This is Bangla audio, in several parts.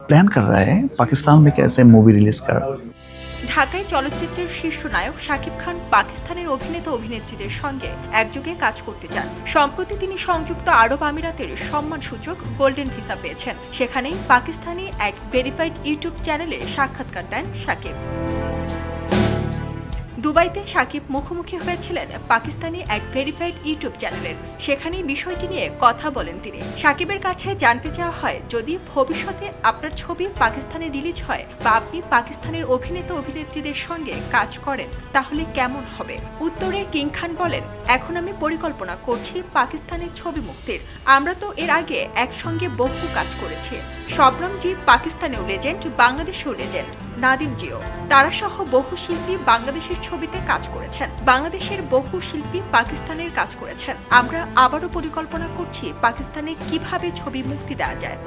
प्लान कर रहा है पाकिस्तान में कैसे मूवी रिलीज कर ঢাকায় চলচ্চিত্রের শীর্ষ নায়ক শাকিব খান পাকিস্তানের অভিনেতা অভিনেত্রীদের সঙ্গে একযোগে কাজ করতে চান সম্প্রতি তিনি সংযুক্ত আরব আমিরাতের সম্মানসূচক গোল্ডেন ভিসা পেয়েছেন সেখানেই পাকিস্তানি এক ভেরিফাইড ইউটিউব চ্যানেলে সাক্ষাৎকার দেন শাকিব দুবাইতে সাকিব মুখোমুখি হয়েছিলেন পাকিস্তানি এক ভেরিফাইড ইউটিউব চ্যানেলের। সেখানেই বিষয়টি নিয়ে কথা বলেন তিনি। সাকিবের কাছে জানতে চাওয়া হয়, যদি ভবিষ্যতে আপনার ছবি পাকিস্তানে রিলিজ হয় বা আপনি পাকিস্তানের অভিনেতা অভিনেত্রীদের সঙ্গে কাজ করেন, তাহলে কেমন হবে? উত্তরে কিং খান বলেন, এখন আমি পরিকল্পনা করছি পাকিস্তানের ছবি মুক্তির। আমরা তো এর আগে একসঙ্গে বহু কাজ করেছি। শবনম জি পাকিস্তানেও লেজেন্ড বাংলাদেশেও লেজেন্ড নাদিম জিও। তারা সহ বহু শিল্পী বাংলাদেশের ছবিতে কাজ করেছেন। বাংলাদেশের বহু শিল্পী পাকিস্তানের কাজ করেছেন। আমরা আবারও পরিকল্পনা করছি পাকিস্তানে কীভাবে ছবি মুক্তি দেওয়া যায়।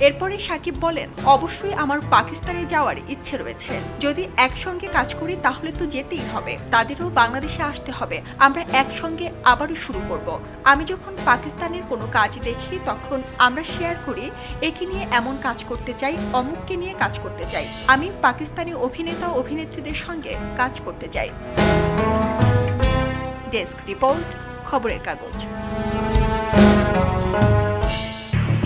এরপরে সাকিব বলেন, অবশ্যই আমার পাকিস্তানে যাওয়ার ইচ্ছে রয়েছে। যদি একসঙ্গে কাজ করি তাহলে তো যেতেই হবে। তাদেরও বাংলাদেশে আসতে হবে। আমরা একসঙ্গে আবারও শুরু করব। আমি যখন পাকিস্তানের কোনো কাজ দেখি, তখন আমরা শেয়ার করি, একে নিয়ে এমন কাজ করতে চাই, অমুককে নিয়ে কাজ করতে চাই। আমি পাকিস্তানি অভিনেতা, অভিনেত্রীদের সঙ্গে কাজ করতে চাই। ডেস্ক রিপোর্ট, খবরের কাগজ।